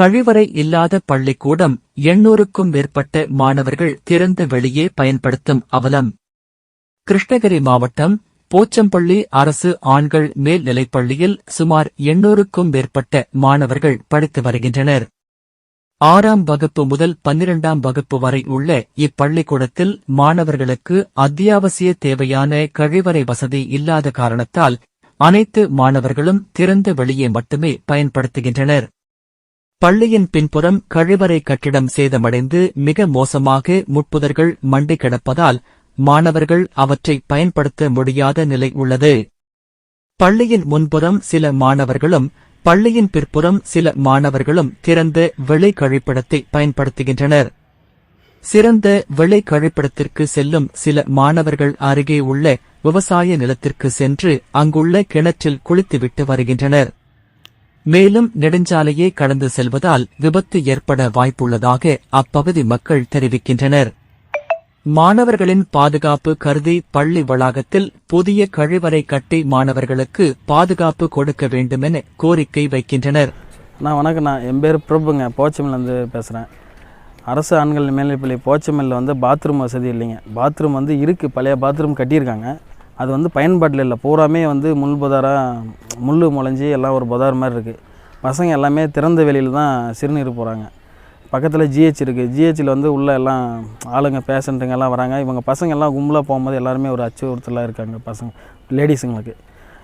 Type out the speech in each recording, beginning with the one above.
கழிவறை இல்லாத பள்ளிக்கூடம் எண்ணூறுக்கும் மேற்பட்ட மாணவர்கள் திறந்த வெளியே பயன்படுத்தும் அவலம். கிருஷ்ணகிரி மாவட்டம் போச்சம்பள்ளி அரசு ஆண்கள் மேல்நிலைப்பள்ளியில் சுமார் எண்ணூறுக்கும் மேற்பட்ட மாணவர்கள் படித்து வருகின்றனர். ஆறாம் வகுப்பு முதல் பன்னிரண்டாம் வகுப்பு வரை உள்ள இப்பள்ளிக்கூடத்தில் மாணவர்களுக்கு அத்தியாவசிய தேவையான கழிவறை வசதி இல்லாத காரணத்தால் அனைத்து மாணவர்களும் திறந்த வெளியே மட்டுமே பயன்படுத்துகின்றனர். பள்ளியின் பின்புறம் கழிவறை கட்டிடம் சேதமடைந்து மிக மோசமாக முட்புதர்கள் மண்டி கிடப்பதால் மாணவர்கள் அவற்றை பயன்படுத்த முடியாத நிலை உள்ளது. பள்ளியின் முன்புறம் சில மாணவர்களும் பள்ளியின் பிற்புறம் சில மாணவர்களும் திறந்த வெளி கழிப்பிடத்தை பயன்படுத்துகின்றனர். சிறந்த வெளி கழிப்பிடத்திற்கு செல்லும் சில மாணவர்கள் அருகே உள்ள விவசாய நிலத்திற்கு சென்று அங்குள்ள கிணற்றில் குளித்துவிட்டு வருகின்றனர். மேலும் நெடுஞ்சாலையே கடந்து செல்வதால் விபத்து ஏற்பட வாய்ப்புள்ளதாக அப்பகுதி மக்கள் தெரிவிக்கின்றனர். மாணவர்களின் பாதுகாப்பு கருதி பள்ளி வளாகத்தில் புதிய கழிவறை கட்டி மாணவர்களுக்கு பாதுகாப்பு கொடுக்க வேண்டுமென கோரிக்கை வைக்கின்றனர். அண்ணா வணக்கம் நான் என் பேர் பிரபுங்க. போச்சமில்லேருந்து பேசுகிறேன் அரசு ஆண்கள் மேல்நிலைப்பள்ளி போச்சமில்லில் வந்து பாத்ரூம் வசதி இல்லைங்க. பாத்ரூம் வந்து இருக்குது பழைய பாத்ரூம் கட்டியிருக்காங்க. அது வந்து பயன்பாட்டில் இல்லை. பூராமே வந்து முள் புதாராக முள் முளைஞ்சி எல்லாம் ஒரு புதார் மாதிரி இருக்குது பசங்க எல்லாமே திறந்த வெளியில் தான் சிறுநீர் போகிறாங்க பக்கத்தில் ஜிஹெச் இருக்குது ஜிஹெச்சில் வந்து உள்ளே எல்லாம் ஆளுங்க பேஷண்ட்டுங்க எல்லாம் வராங்க. இவங்க பசங்க எல்லாம் கும்பலாக போகும்போது எல்லாருமே ஒரு அச்சுறுத்தலாக இருக்காங்க பசங்க லேடிஸுங்களுக்கு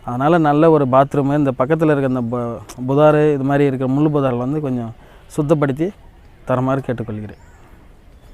அதனால் நல்ல ஒரு பாத்ரூமு இந்த பக்கத்தில் இருக்க இந்த பு- இது மாதிரி இருக்கிற முள் புதாரில் வந்து கொஞ்சம் சுத்தப்படுத்தி தரமாறு கேட்டுக்கொள்கிறேன்.